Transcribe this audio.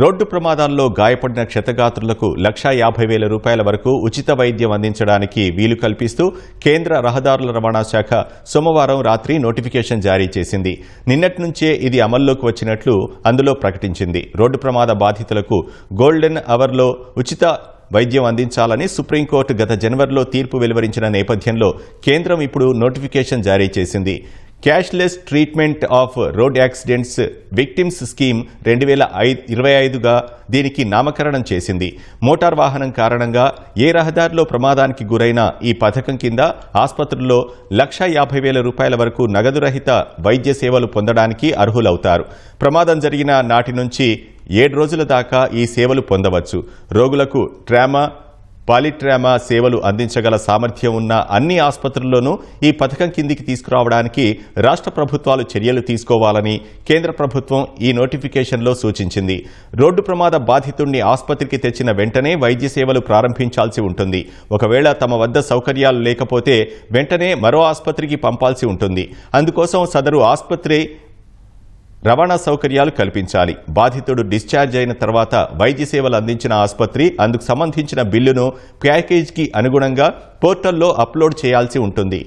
Road ప్రమాదాల్లో గాయపడిన క్షతగాత్రులకు లక్షా యాభై వేల రూపాయల వరకు ఉచిత వైద్యం అందించడానికి వీలు కల్పిస్తూ కేంద్ర రహదారుల రవాణా శాఖ సోమవారం రాత్రి నోటిఫికేషన్ జారీ చేసింది. నిన్నటి నుంచే ఇది అమల్లోకి వచ్చినట్లు అందులో ప్రకటించింది. రోడ్డు ప్రమాద బాధితులకు గోల్డెన్ అవర్లో ఉచిత వైద్యం అందించాలని సుప్రీంకోర్టు గత జనవరిలో తీర్పు వెలువరించిన నేపథ్యంలో కేంద్రం ఇప్పుడు నోటిఫికేషన్ జారీ చేసింది. Cashless treatment of road accidents victims scheme రెండు వేల ఇరవై ఐదుగా దీనికి నామకరణం చేసింది. మోటార్ వాహనం కారణంగా ఏ రహదారిలో ప్రమాదానికి గురైన ఈ పథకం కింద ఆసుపత్రుల్లో లక్ష యాభై వేల రూపాయల వరకు నగదు రహిత వైద్య సేవలు పొందడానికి అర్హులవుతారు. ప్రమాదం జరిగిన నాటి నుంచి ఏడు రోజుల దాకా ఈ సేవలు పొందవచ్చు. రోగులకు ట్రామా పాలిట్రామా సేవలు అందించగల సామర్థ్యం ఉన్న అన్ని ఆసుపత్రుల్లోనూ ఈ పథకం కిందికి తీసుకురావడానికి రాష్ట్ర ప్రభుత్వాలు చర్యలు తీసుకోవాలని కేంద్ర ప్రభుత్వం ఈ నోటిఫికేషన్లో సూచించింది. రోడ్డు ప్రమాద బాధితుణ్ణి ఆసుపత్రికి తెచ్చిన వెంటనే వైద్య సేవలు ప్రారంభించాల్సి ఉంటుంది. ఒకవేళ తమ వద్ద సౌకర్యాలు లేకపోతే వెంటనే మరో ఆసుపత్రికి పంపాల్సి ఉంటుంది. అందుకోసం సదరు ఆసుపత్రి రవాణా సౌకర్యాలు కల్పించాలి. బాధితుడు డిశ్చార్జ్ అయిన తర్వాత వైద్య సేవలు అందించిన ఆసుపత్రి అందుకు సంబంధించిన బిల్లును ప్యాకేజీకి అనుగుణంగా పోర్టల్లో అప్లోడ్ చేయాల్సి ఉంటుంది.